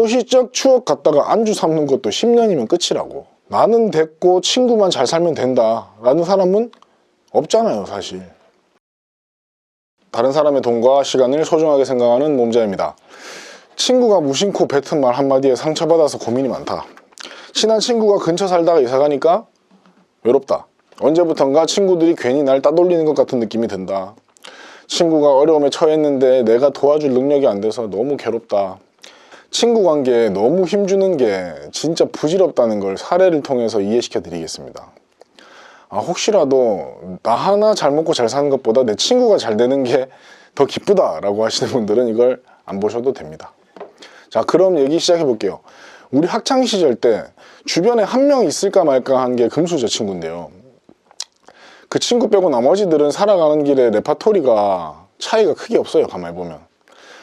소시적 추억 갖다가 안주 삼는 것도 10년이면 끝이라고. 나는 됐고 친구만 잘 살면 된다. 라는 사람은 없잖아요, 사실. 다른 사람의 돈과 시간을 소중하게 생각하는 몸자입니다. 친구가 무심코 뱉은 말 한마디에 상처받아서 고민이 많다. 친한 친구가 근처 살다가 이사 가니까 외롭다. 언제부턴가 친구들이 괜히 날 따돌리는 것 같은 느낌이 든다. 친구가 어려움에 처했는데 내가 도와줄 능력이 안 돼서 너무 괴롭다. 친구 관계에 너무 힘주는 게 진짜 부질없다는 걸 사례를 통해서 이해시켜 드리겠습니다. 아, 혹시라도 나 하나 잘 먹고 잘 사는 것보다 내 친구가 잘 되는 게 더 기쁘다 라고 하시는 분들은 이걸 안 보셔도 됩니다. 자, 그럼 얘기 시작해 볼게요. 우리 학창 시절 때 주변에 한 명 있을까 말까 한 게 금수저 친구인데요. 그 친구 빼고 나머지들은 살아가는 길에 레파토리가 차이가 크게 없어요. 가만히 보면.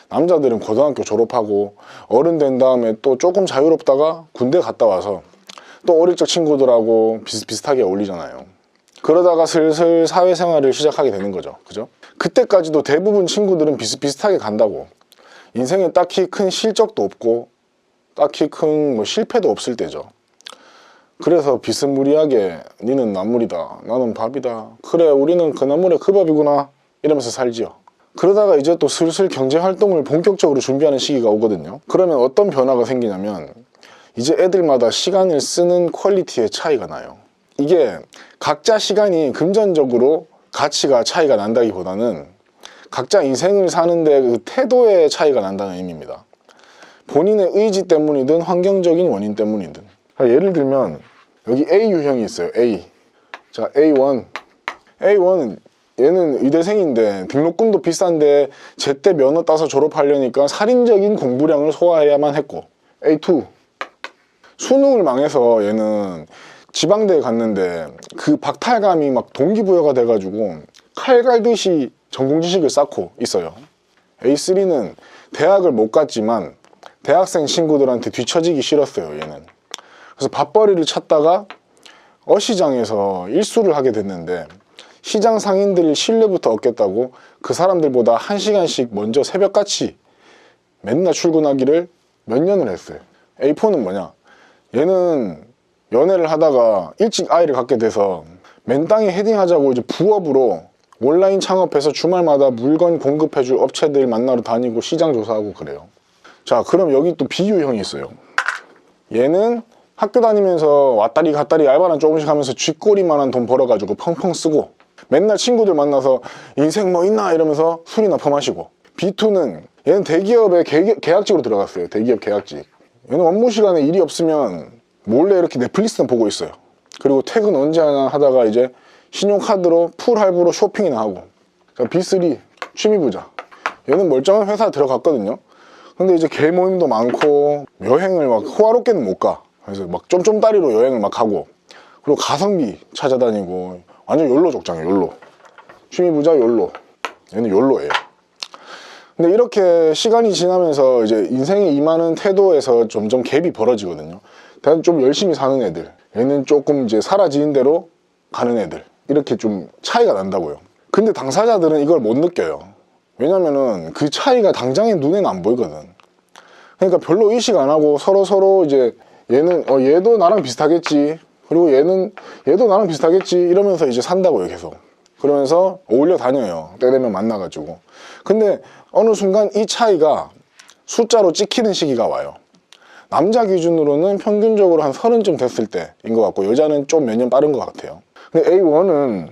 남자들은 고등학교 졸업하고 어른 된 다음에 또 조금 자유롭다가 군대 갔다 와서 또 어릴 적 친구들하고 비슷비슷하게 어울리잖아요. 그러다가 슬슬 사회생활을 시작하게 되는 거죠. 그죠? 그때까지도 대부분 친구들은 비슷비슷하게 간다고. 인생에 딱히 큰 실적도 없고 딱히 큰 뭐 실패도 없을 때죠. 그래서 비스무리하게 니는 나물이다 나는 밥이다 그래 우리는 그 나물에 그 밥이구나 이러면서 살지요 그러다가 이제 또 슬슬 경제 활동을 본격적으로 준비하는 시기가 오거든요. 그러면 어떤 변화가 생기냐면 이제 애들마다 시간을 쓰는 퀄리티의 차이가 나요. 이게 각자 시간이 금전적으로 가치가 차이가 난다기보다는 각자 인생을 사는데 그 태도의 차이가 난다는 의미입니다. 본인의 의지 때문이든 환경적인 원인 때문이든. 자, 예를 들면 여기 A 유형이 있어요 A. 자 A1 A1은 얘는 의대생인데 등록금도 비싼데 제때 면허 따서 졸업하려니까 살인적인 공부량을 소화해야만 했고. A2 수능을 망해서 얘는 지방대에 갔는데 그 박탈감이 막 동기부여가 돼가지고 칼 갈듯이 전공 지식을 쌓고 있어요. A3는 대학을 못 갔지만 대학생 친구들한테 뒤처지기 싫었어요 얘는. 그래서 밥벌이를 찾다가 어시장에서 일수를 하게 됐는데 시장 상인들 신뢰부터 얻겠다고 그 사람들보다 한 시간씩 먼저 새벽같이 맨날 출근하기를 몇 년을 했어요. A4는 뭐냐? 얘는 연애를 하다가 일찍 아이를 갖게 돼서 맨땅에 헤딩하자고 이제 부업으로 온라인 창업해서 주말마다 물건 공급해줄 업체들 만나러 다니고 시장 조사하고 그래요. 자, 그럼 여기 또 비유형이 있어요. 얘는 학교 다니면서 왔다리 갔다리 알바나 조금씩 하면서 쥐꼬리만한 돈 벌어가지고 펑펑 쓰고 맨날 친구들 만나서 인생 뭐 있나 이러면서 술이나 퍼마시고. B2는 얘는 대기업에 계, 계약직으로 들어갔어요. 대기업 계약직. 얘는 업무 시간에 일이 없으면 몰래 이렇게 넷플릭스는 보고 있어요. 그리고 퇴근 언제 하나 하다가 이제 신용카드로 풀 할부로 쇼핑이나 하고. 자, B3 취미부자. 얘는 멀쩡한 회사 들어갔거든요. 근데 이제 개 모임도 많고 여행을 막 호화롭게는 못 가. 그래서 막 쫌쫌다리로 여행을 막 가고. 그리고 가성비 찾아다니고 완전 욜로 족장이에요 욜로. 취미 부자 욜로. 얘는 욜로예요. 근데 이렇게 시간이 지나면서 이제 인생에 임하는 태도에서 점점 갭이 벌어지거든요. 대한 좀 열심히 사는 애들. 얘는 조금 이제 사라지는 대로 가는 애들. 이렇게 좀 차이가 난다고요. 근데 당사자들은 이걸 못 느껴요. 왜냐면은 그 차이가 당장에 눈에는 안 보이거든. 그러니까 별로 의식 안 하고 서로 서로 이제 얘는 어 얘도 나랑 비슷하겠지 그리고 얘는 얘도 나랑 비슷하겠지 이러면서 이제 산다고요 계속. 그러면서 어울려 다녀요. 때 되면 만나가지고. 근데 어느 순간 이 차이가 숫자로 찍히는 시기가 와요. 남자 기준으로는 평균적으로 한 서른쯤 됐을 때인 것 같고 여자는 좀 몇 년 빠른 것 같아요. 근데 A1은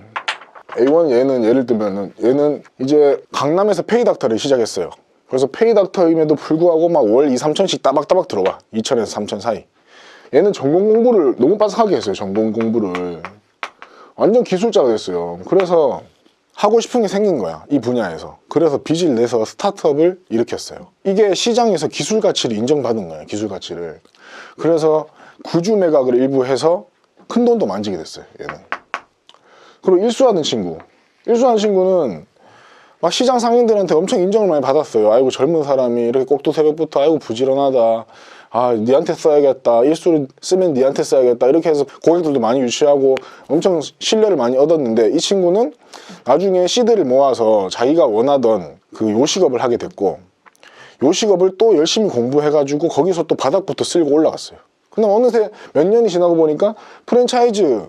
A1 얘는 예를 들면은 얘는 이제 강남에서 페이닥터를 시작했어요. 그래서 페이닥터임에도 불구하고 막 월 2, 3천씩 따박따박 들어와. 2천에서 3천 사이 얘는 전공 공부를 너무 빠삭하게 했어요 전공 공부를. 완전 기술자가 됐어요. 그래서 하고 싶은 게 생긴 거야 이 분야에서. 그래서 빚을 내서 스타트업을 일으켰어요. 이게 시장에서 기술 가치를 인정받은 거예요 기술 가치를. 그래서 구주 매각을 일부 해서 큰 돈도 만지게 됐어요 얘는. 그리고 일수하는 친구. 일수하는 친구는 막 시장 상인들한테 엄청 인정을 많이 받았어요. 아이고 젊은 사람이 이렇게 꼭두 새벽부터 아이고 부지런하다 아 니한테 써야겠다 일수를 쓰면 니한테 써야겠다 이렇게 해서 고객들도 많이 유치하고 엄청 신뢰를 많이 얻었는데 이 친구는 나중에 씨들을 모아서 자기가 원하던 그 요식업을 하게 됐고 요식업을 또 열심히 공부해가지고 거기서 또 바닥부터 쓸고 올라갔어요. 근데 어느새 몇 년이 지나고 보니까 프랜차이즈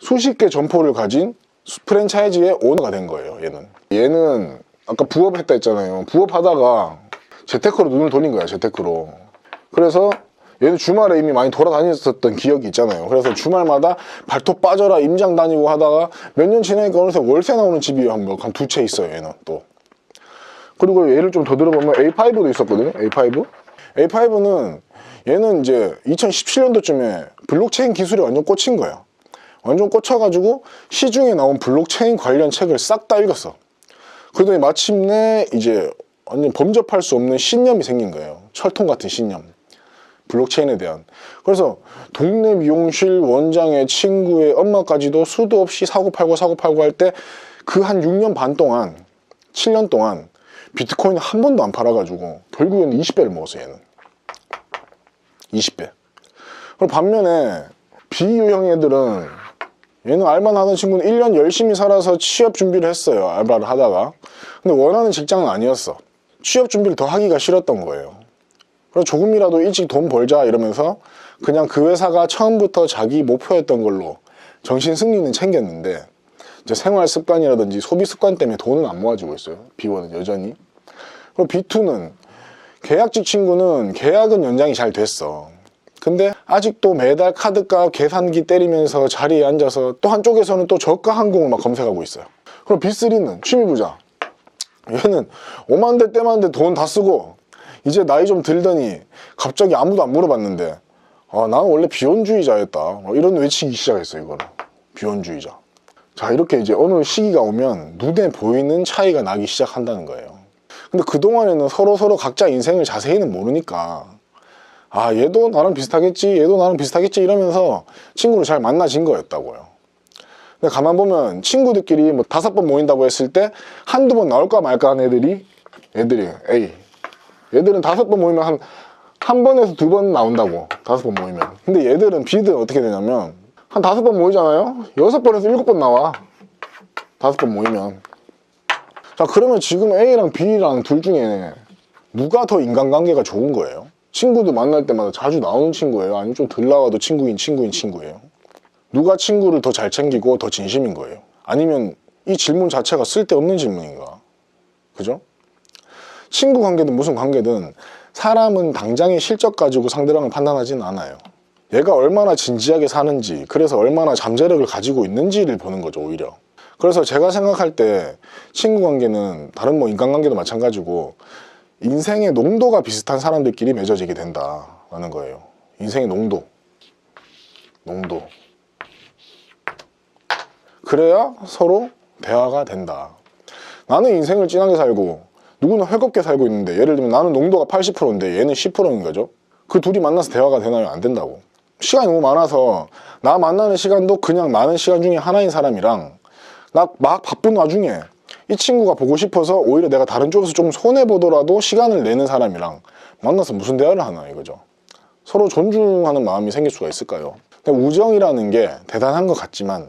수십 개 점포를 가진 수- 프랜차이즈의 오너가 된 거예요. 얘는. 얘는 아까 부업했다 했잖아요. 부업하다가 재테크로 눈을 돌린 거야. 재테크로. 그래서 얘는 주말에 이미 많이 돌아다녔었던 기억이 있잖아요. 그래서 주말마다 발톱 빠져라 임장 다니고 하다가 몇 년 지나니까 어느새 월세 나오는 집이 한두 채 있어요. 얘는 또. 그리고 얘를 좀 더 들어보면 A5도 있었거든요. A5. A5는 얘는 이제 2017년도쯤에 블록체인 기술에 완전 꽂힌 거예요. 완전 꽂혀가지고 시중에 나온 블록체인 관련 책을 싹 다 읽었어. 그러더니 마침내 이제 완전 범접할 수 없는 신념이 생긴 거예요. 철통 같은 신념. 블록체인에 대한. 그래서 동네 미용실 원장의 친구의 엄마까지도 수도 없이 사고 팔고 사고 팔고 할 때 그 한 6년 반 동안, 7년 동안 비트코인 한 번도 안 팔아가지고 결국에는 20배를 먹었어요, 얘는. 20배. 그리고 반면에 비유형 애들은 얘는 알바 하는 친구는 1년 열심히 살아서 취업 준비를 했어요. 알바를 하다가. 근데 원하는 직장은 아니었어. 취업 준비를 더 하기가 싫었던 거예요. 그래서 조금이라도 일찍 돈 벌자 이러면서 그냥 그 회사가 처음부터 자기 목표였던 걸로 정신 승리는 챙겼는데 이제 생활 습관이라든지 소비 습관 때문에 돈은 안 모아지고 있어요. B1은 여전히. 그리고 B2는 계약직 친구는 계약은 연장이 잘 됐어. 근데 아직도 매달 카드값 계산기 때리면서 자리에 앉아서 또 한쪽에서는 또 저가 항공을 막 검색하고 있어요. 그럼 B3는 취미부자. 얘는 오만대 때만대 돈다 쓰고 이제 나이 좀 들더니 갑자기 아무도 안 물어봤는데 아 나는 원래 비혼주의자였다. 뭐 이런 외치기 시작했어 이거는 비혼주의자. 자 이렇게 이제 어느 시기가 오면 눈에 보이는 차이가 나기 시작한다는 거예요. 근데 그동안에는 서로 서로 각자 인생을 자세히는 모르니까 아 얘도 나랑 비슷하겠지 얘도 나랑 비슷하겠지 이러면서 친구를 잘 만나진 거였다고요. 근데 가만 보면 친구들끼리 뭐 다섯 번 모인다고 했을 때 한두 번 나올까 말까 하는 애들이 애들이 A 얘들은 다섯 번 모이면 한 한 번에서 두 번 나온다고 다섯 번 모이면 근데 얘들은 B들은 어떻게 되냐면 한 다섯 번 모이잖아요 여섯 번에서 일곱 번 나와 다섯 번 모이면 자 그러면 지금 A랑 B랑 둘 중에 누가 더 인간관계가 좋은 거예요? 친구도 만날 때마다 자주 나오는 친구예요? 아니면 좀 덜 나와도 친구인 친구인 친구예요? 누가 친구를 더 잘 챙기고 더 진심인 거예요? 아니면 이 질문 자체가 쓸데없는 질문인가? 그죠? 친구 관계든 무슨 관계든 사람은 당장의 실적 가지고 상대방을 판단하지는 않아요. 얘가 얼마나 진지하게 사는지, 그래서 얼마나 잠재력을 가지고 있는지를 보는 거죠, 오히려. 그래서 제가 생각할 때 친구 관계는 다른 뭐 인간관계도 마찬가지고 인생의 농도가 비슷한 사람들끼리 맺어지게 된다라는 거예요. 인생의 농도. 농도. 그래야 서로 대화가 된다. 나는 인생을 진하게 살고 누구는 헐겁게 살고 있는데 예를 들면 나는 농도가 80%인데 얘는 10%인 거죠. 그 둘이 만나서 대화가 되나요? 안 된다고. 시간이 너무 많아서 나 만나는 시간도 그냥 많은 시간 중에 하나인 사람이랑 나 막 바쁜 와중에 이 친구가 보고 싶어서 오히려 내가 다른 쪽에서 좀 손해 보더라도 시간을 내는 사람이랑 만나서 무슨 대화를 하나 이거죠. 서로 존중하는 마음이 생길 수가 있을까요? 근데 우정이라는 게 대단한 것 같지만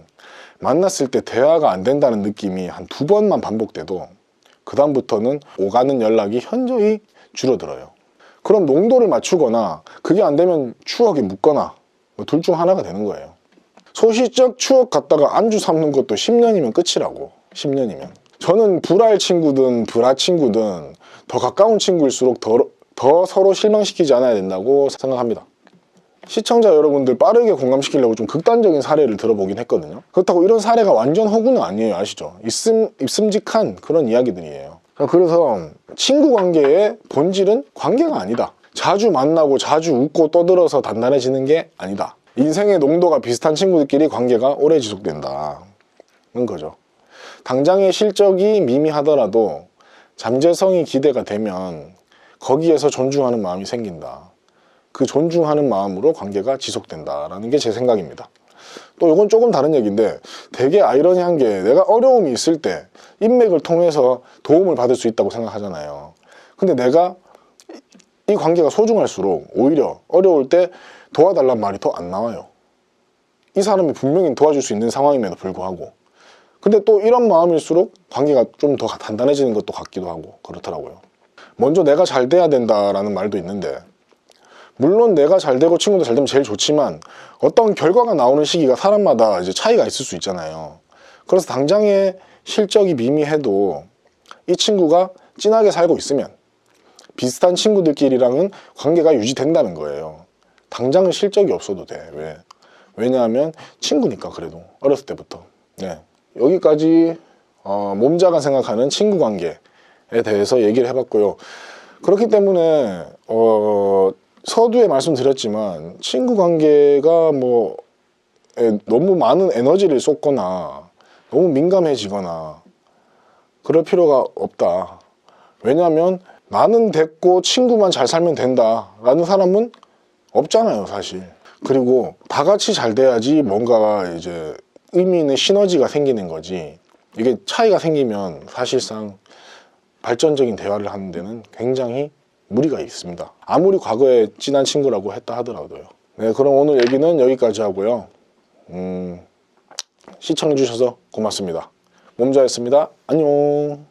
만났을 때 대화가 안 된다는 느낌이 한 두 번만 반복돼도 그 다음부터는 오가는 연락이 현저히 줄어들어요. 그럼 농도를 맞추거나 그게 안 되면 추억이 묻거나 뭐 둘 중 하나가 되는 거예요. 소시적 추억 갖다가 안주 삼는 것도 10년이면 끝이라고. 10년이면. 저는 불알 친구든 불화 친구든 더 가까운 친구일수록 더, 더 서로 실망시키지 않아야 된다고 생각합니다. 시청자 여러분들 빠르게 공감시키려고 좀 극단적인 사례를 들어보긴 했거든요. 그렇다고 이런 사례가 완전 허구는 아니에요. 아시죠? 있음, 있음직한 그런 이야기들이에요. 자, 그래서 친구 관계의 본질은 관계가 아니다. 자주 만나고 자주 웃고 떠들어서 단단해지는 게 아니다. 인생의 농도가 비슷한 친구들끼리 관계가 오래 지속된다 는 거죠. 당장의 실적이 미미하더라도 잠재성이 기대가 되면 거기에서 존중하는 마음이 생긴다. 그 존중하는 마음으로 관계가 지속된다라는 게 제 생각입니다. 또 이건 조금 다른 얘기인데 되게 아이러니한 게 내가 어려움이 있을 때 인맥을 통해서 도움을 받을 수 있다고 생각하잖아요. 근데 내가 이 관계가 소중할수록 오히려 어려울 때 도와달란 말이 더 안 나와요. 이 사람이 분명히 도와줄 수 있는 상황임에도 불구하고. 근데 또 이런 마음일수록 관계가 좀 더 단단해지는 것도 같기도 하고 그렇더라고요. 먼저 내가 잘 돼야 된다라는 말도 있는데 물론 내가 잘 되고 친구도 잘 되면 제일 좋지만 어떤 결과가 나오는 시기가 사람마다 이제 차이가 있을 수 있잖아요. 그래서 당장의 실적이 미미해도 이 친구가 진하게 살고 있으면 비슷한 친구들끼리랑은 관계가 유지된다는 거예요. 당장은 실적이 없어도 돼. 왜? 왜냐하면 친구니까 그래도 어렸을 때부터. 네. 여기까지 어, 몸자가 생각하는 친구 관계에 대해서 얘기를 해봤고요. 그렇기 때문에 어, 서두에 말씀드렸지만 친구 관계가 뭐 에, 너무 많은 에너지를 쏟거나 너무 민감해지거나 그럴 필요가 없다. 왜냐하면 나는 됐고 친구만 잘 살면 된다 라는 사람은 없잖아요, 사실. 그리고 다 같이 잘 돼야지 뭔가 이제 의미 있는 시너지가 생기는 거지. 이게 차이가 생기면 사실상 발전적인 대화를 하는 데는 굉장히 무리가 있습니다. 아무리 과거에 친한 친구라고 했다 하더라도요. 네, 그럼 오늘 얘기는 여기까지 하고요. 음, 시청해주셔서 고맙습니다. 몸자였습니다. 안녕.